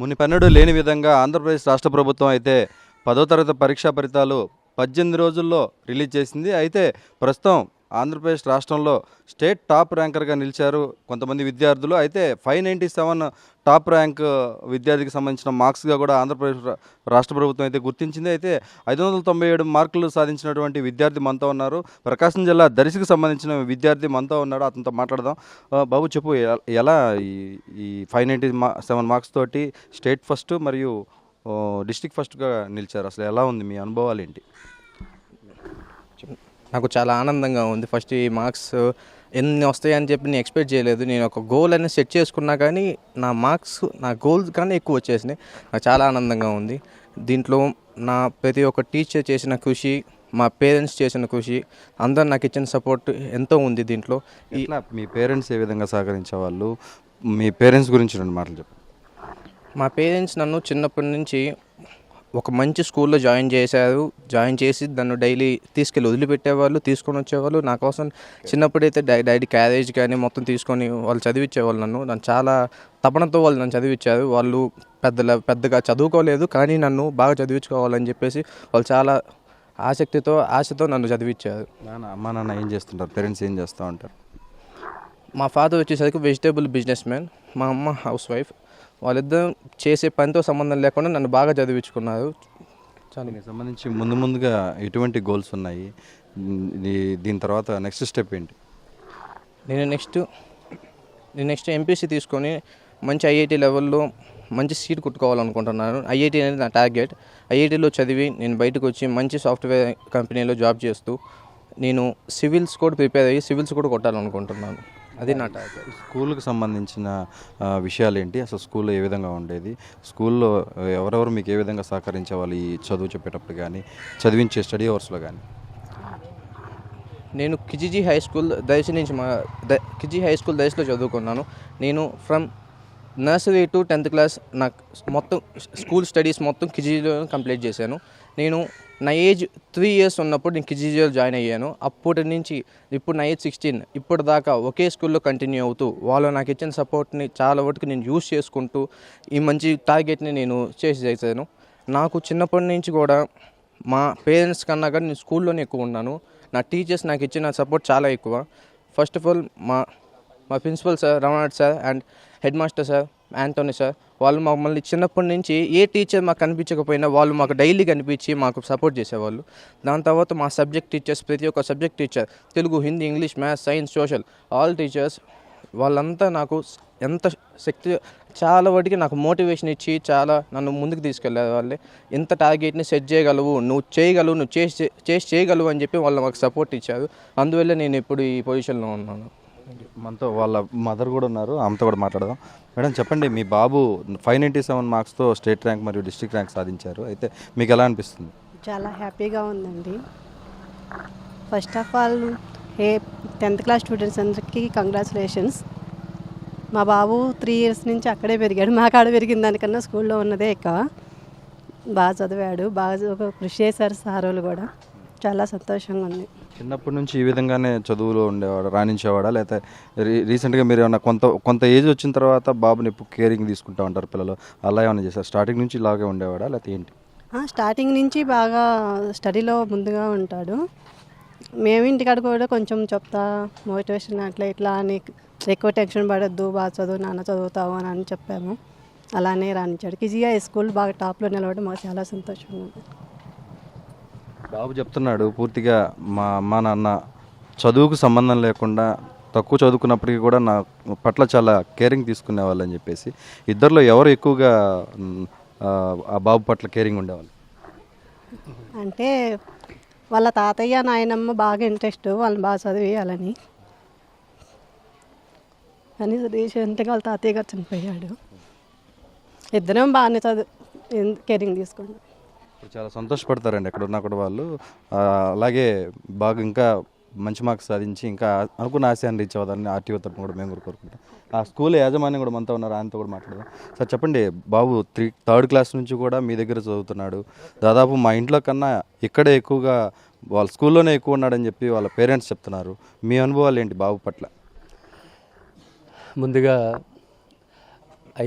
మునిపెన్నడూ లేని విధంగా ఆంధ్రప్రదేశ్ రాష్ట్ర ప్రభుత్వం అయితే పదో తరగతి పరీక్షా ఫలితాలు పద్దెనిమిది రోజుల్లో రిలీజ్ చేసింది. అయితే ప్రస్తుతం ఆంధ్రప్రదేశ్ రాష్ట్రంలో స్టేట్ టాప్ ర్యాంకర్గా నిలిచారు కొంతమంది విద్యార్థులు. అయితే five ninety seven top rank విద్యార్థికి సంబంధించిన మార్క్స్గా కూడా ఆంధ్రప్రదేశ్ రాష్ట్ర ప్రభుత్వం అయితే గుర్తించింది. అయితే ఐదు వందల తొంభై ఏడు మార్కులు సాధించినటువంటి విద్యార్థి మనతో ఉన్నారు. ప్రకాశం జిల్లా దర్శికి సంబంధించిన విద్యార్థి మనతో ఉన్నాడు. అతనితో మాట్లాడదాం. బాబు చెప్పు ఎలా ఈ ఈ ఫైవ్ నైంటీ మా సెవెన్ మార్క్స్ తోటి స్టేట్ ఫస్ట్ మరియు డిస్టిక్ ఫస్ట్గా నిలిచారు? అసలు ఎలా ఉంది? మీ అనుభవాలు ఏంటి? నాకు చాలా ఆనందంగా ఉంది. ఫస్ట్ ఈ మార్క్స్ ఎన్ని వస్తాయని చెప్పి నేను ఎక్స్పెక్ట్ చేయలేదు. నేను ఒక గోల్ అనేది సెట్ చేసుకున్నా కానీ నా మార్క్స్ నా గోల్ కన్నా ఎక్కువ వచ్చేసినాయి. నాకు చాలా ఆనందంగా ఉంది. దీంట్లో నా ప్రతి ఒక్క టీచర్ చేసిన కృషి మా పేరెంట్స్ చేసిన కృషి అందరు నాకు ఇచ్చిన సపోర్ట్ ఎంతో ఉంది దీంట్లో. ఇట్లా మీ పేరెంట్స్ ఏ విధంగా సహకరించేవాళ్ళు? మీ పేరెంట్స్ గురించి రెండు మాటలు చెప్పండి మా పేరెంట్స్ నన్ను చిన్నప్పటి నుంచి ఒక మంచి స్కూల్లో జాయిన్ చేశారు. జాయిన్ చేసి నన్ను డైలీ తీసుకెళ్ళి వదిలిపెట్టేవాళ్ళు తీసుకొని వచ్చేవాళ్ళు. నా కోసం చిన్నప్పుడైతే డై డాడీ క్యారేజ్ కానీ మొత్తం తీసుకొని వాళ్ళు చదివించేవాళ్ళు నన్ను. నన్ను చాలా తపనతో వాళ్ళు నన్ను చదివించారు వాళ్ళు పెద్దల పెద్దగా చదువుకోలేదు కానీ నన్ను బాగా చదివించుకోవాలని చెప్పేసి వాళ్ళు చాలా ఆసక్తితో ఆశతో నన్ను చదివించారు నాన్న అమ్మ నాన్న ఏం చేస్తుంటారు? పేరెంట్స్ ఏం చేస్తూ ఉంటారు? మా ఫాదర్ వచ్చేసరికి వెజిటేబుల్ బిజినెస్ మ్యాన్ మా అమ్మ హౌస్ వైఫ్ వాళ్ళిద్దరు చేసే పనితో సంబంధం లేకుండా నన్ను బాగా చదివించుకున్నారు. చాలా. సంబంధించి ముందు ముందుగా ఎటువంటి గోల్స్ ఉన్నాయి? దీని తర్వాత నెక్స్ట్ స్టెప్ ఏంటి? నేను నెక్స్ట్ నేను నెక్స్ట్ ఎంపీసీ తీసుకొని మంచి ఐఐటి లెవెల్లో మంచి సీట్ కుట్టుకోవాలనుకుంటున్నాను. ఐఐటి అనేది నా టార్గెట్ ఐఐటిలో చదివి నేను బయటకు వచ్చి మంచి సాఫ్ట్వేర్ కంపెనీలో జాబ్ చేస్తూ నేను సివిల్స్ కూడా ప్రిపేర్ అయ్యి సివిల్స్ కూడా కొట్టాలనుకుంటున్నాను. అది నా టార్గెట్ స్కూల్కి సంబంధించిన విషయాలు ఏంటి అసలు స్కూల్లో ఏ విధంగా ఉండేది? స్కూల్లో ఎవరెవరు మీకు ఏ విధంగా సహకరించేవాళ్ళు ఈ చదువు చెప్పేటప్పుడు కానీ చదివించే స్టడీ అవర్స్లో కానీ నేను కిజిజీ హై స్కూల్ దయచి నుంచి మా ద కిజీ హై స్కూల్ దయచిలో చదువుకున్నాను. నేను from nursery to tenth class నాకు మొత్తం స్కూల్ స్టడీస్ మొత్తం కిజీలో కంప్లీట్ చేశాను. నేను నా ఏజ్ త్రీ ఇయర్స్ ఉన్నప్పుడు నేను కిజీజీలో జాయిన్ అయ్యాను. అప్పటి నుంచి ఇప్పుడు నా ఏజ్ సిక్స్టీన్. ఇప్పుడు దాకా ఒకే స్కూల్లో కంటిన్యూ అవుతూ వాళ్ళు నాకు ఇచ్చిన సపోర్ట్ని చాలా వరకు నేను యూస్ చేసుకుంటూ ఈ మంచి టార్గెట్ని నేను చేసి చేశాను నాకు చిన్నప్పటి నుంచి కూడా మా పేరెంట్స్ కన్నా కానీ నేను స్కూల్లోనే ఎక్కువ ఉన్నాను. నా టీచర్స్ నాకు ఇచ్చిన సపోర్ట్ చాలా ఎక్కువ. ఫస్ట్ ఆఫ్ ఆల్ మా మా principal sir Ramanath sir and head master sir Antony sir వాళ్ళు మమ్మల్ని చిన్నప్పటి నుంచి ఏ టీచర్ మాకు కనిపించకపోయినా వాళ్ళు మాకు డైలీ కనిపించి మాకు సపోర్ట్ చేసేవాళ్ళు. దాని తర్వాత మా సబ్జెక్ట్ టీచర్స్ ప్రతి ఒక్క subject teacher Telugu Hindi English maths science social all teachers వాళ్ళంతా నాకు ఎంత శక్తి చాలా వాటికి నాకు మోటివేషన్ ఇచ్చి చాలా నన్ను ముందుకు తీసుకెళ్ళారు వాళ్ళే ఎంత టార్గెట్ని సెట్ చేయగలవు నువ్వు చేయగలవు నువ్వు చేసి చేసి చేయగలవు అని చెప్పి వాళ్ళు మాకు సపోర్ట్ ఇచ్చారు. అందువల్ల నేను ఇప్పుడు ఈ పొజిషన్లో ఉన్నాను. మనతో వాళ్ళ మదర్ కూడా ఉన్నారు ఆమెతో కూడా మాట్లాడదాం. మేడం చెప్పండి మీ బాబు ఫైవ్ నైంటీ సెవెన్ మార్క్స్తో స్టేట్ ర్యాంక్ మరియు డిస్ట్రిక్ట్ ర్యాంక్ సాధించారు. అయితే మీకు ఎలా అనిపిస్తుంది? చాలా హ్యాపీగా ఉందండి. First of all a tenth class students అందరికీ కంగ్రాచులేషన్స్. మా బాబు త్రీ ఇయర్స్ నుంచి అక్కడే పెరిగాడు. మా కాడ పెరిగిన దానికన్నా స్కూల్లో ఉన్నదే ఎక్కువ. బాగా చదివాడు బాగా కృషి చేశారు సారోలు కూడా. చాలా సంతోషంగా ఉంది. చిన్నప్పటి నుంచి ఈ విధంగానే చదువులో ఉండేవాడు రాణించేవాడా? లేకపోతే రీ రీసెంట్గా మీరు ఏమన్నా కొంత కొంత ఏజ్ వచ్చిన తర్వాత బాబుని ఎప్పుడు కేరింగ్ తీసుకుంటా ఉంటారు పిల్లలు? అలా ఏమైనా చేశారు? స్టార్టింగ్ నుంచి ఇలాగే ఉండేవాడా? లేకపోతే ఏంటి? స్టార్టింగ్ నుంచి బాగా స్టడీలో ముందుగా ఉంటాడు. మేము ఇంటికాడ కూడా కొంచెం చెప్తా మోటివేషన్ అట్లా ఇట్లా అని ఎక్కువ టెన్షన్ పడద్దు బాగా చదువు నాన్న చదువుతావు అని అని చెప్పాము. అలానే రాణించాడు. కిజియా స్కూల్ బాగా టాప్లో నిలవడం మాకు చాలా సంతోషంగా ఉంది. బాబు చెప్తున్నాడు పూర్తిగా మా అమ్మ నాన్న చదువుకు సంబంధం లేకుండా తక్కువ చదువుకున్నప్పటికీ కూడా నా పట్ల చాలా కేరింగ్ తీసుకునే వాళ్ళని చెప్పేసి ఇద్దరిలో ఎవరు ఎక్కువగా ఆ, బాబు పట్ల కేరింగ్ ఉండేవాళ్ళు? అంటే వాళ్ళ తాతయ్య నాయనమ్మ బాగా ఇంట్రెస్ట్ వాళ్ళని బాగా చదివేయాలని. కానీ రీసెంట్గా వాళ్ళ తాతయ్య గారు చనిపోయాడు. ఇద్దరం బాగానే చదువు కేరింగ్ తీసుకున్నాం. ఇప్పుడు చాలా సంతోషపడతారండి ఎక్కడ ఉన్నా కూడా వాళ్ళు. అలాగే బాగా ఇంకా మంచి మార్క్స్ సాధించి ఇంకా అనుకున్న ఆశయాన్ని రీచ్ అవ్వాలని ఆర్టీఓ తరపున కూడా మేము కూడా కోరుకుంటాం. ఆ స్కూల్ యాజమాన్యం కూడా మనతో ఉన్నారు ఆయనతో కూడా మాట్లాడదాం. సార్ చెప్పండి బాబు త్రీ థర్డ్ క్లాస్ నుంచి కూడా మీ దగ్గర చదువుతున్నాడు. దాదాపు మా ఇంట్లో కన్నా ఇక్కడే ఎక్కువగా వాళ్ళ స్కూల్లోనే ఎక్కువ ఉన్నాడని చెప్పి వాళ్ళ పేరెంట్స్ చెప్తున్నారు. మీ అనుభవాలు ఏంటి బాబు పట్ల? ముందుగా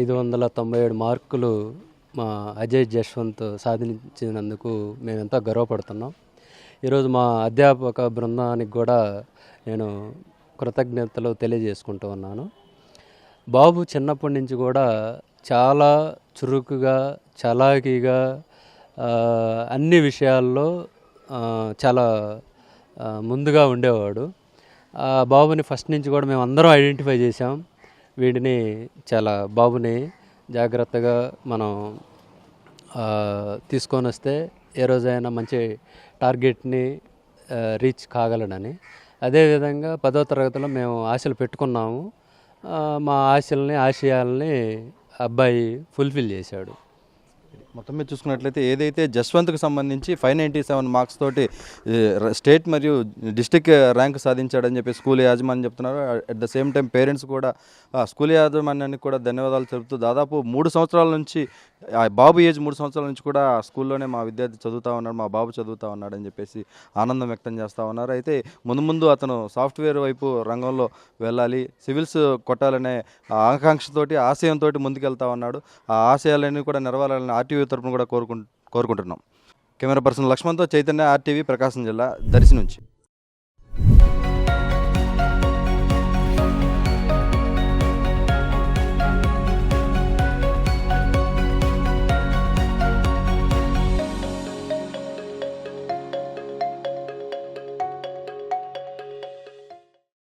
ఐదు వందల తొంభై ఏడు మార్కులు మా అజయ్ జశ్వంత్ సాధించినందుకు మేమెంతో గర్వపడుతున్నాం. ఈరోజు మా అధ్యాపక బృందానికి కూడా నేను కృతజ్ఞతలు తెలియజేసుకుంటూ ఉన్నాను. బాబు చిన్నప్పటి నుంచి కూడా చాలా చురుకుగా చలాకీగా అన్ని విషయాల్లో చాలా ముందుగా ఉండేవాడు. ఆ బాబుని ఫస్ట్ నుంచి కూడా మేము అందరం ఐడెంటిఫై చేసాం వీడిని చాలా బాబుని జాగ్రత్తగా మనం తీసుకొని వస్తే ఏ రోజైనా మంచి టార్గెట్ని రీచ్ కాగలడని. అదేవిధంగా పదో తరగతిలో మేము ఆశలు పెట్టుకున్నాము. మా ఆశల్ని ఆశయాల్ని అబ్బాయి ఫుల్ఫిల్ చేశాడు. మొత్తం మీద చూసుకున్నట్లయితే ఏదైతే జస్వంత్కు సంబంధించి ఫైవ్ నైంటీ సెవెన్ మార్క్స్ తోటి స్టేట్ మరియు డిస్టిక్ ర్యాంక్ సాధించాడని చెప్పి స్కూల్ యాజమాన్యం చెప్తున్నారు. At the same time parents కూడా స్కూల్ యాజమాన్యానికి కూడా ధన్యవాదాలు చెబుతూ దాదాపు మూడు సంవత్సరాల నుంచి బాబు ఏజ్ మూడు సంవత్సరాల నుంచి కూడా స్కూల్లోనే మా విద్యార్థి చదువుతా ఉన్నాడు మా బాబు చదువుతా ఉన్నాడు అని చెప్పేసి ఆనందం వ్యక్తం చేస్తూ ఉన్నారు. అయితే ముందు ముందు అతను సాఫ్ట్వేర్ వైపు రంగంలో వెళ్ళాలి సివిల్స్ కొట్టాలనే ఆకాంక్షతోటి ఆశయంతో ముందుకెళ్తా ఉన్నాడు. ఆ ఆశయాలన్నీ కూడా నెరవేరాలని ఆర్టీవీ తరఫున కూడా కోరుకుంటున్నాం. కెమెరా పర్సన్ లక్ష్మణ్తో చైతన్య ఆర్టీవీ ప్రకాశం జిల్లా దర్శి నుంచి.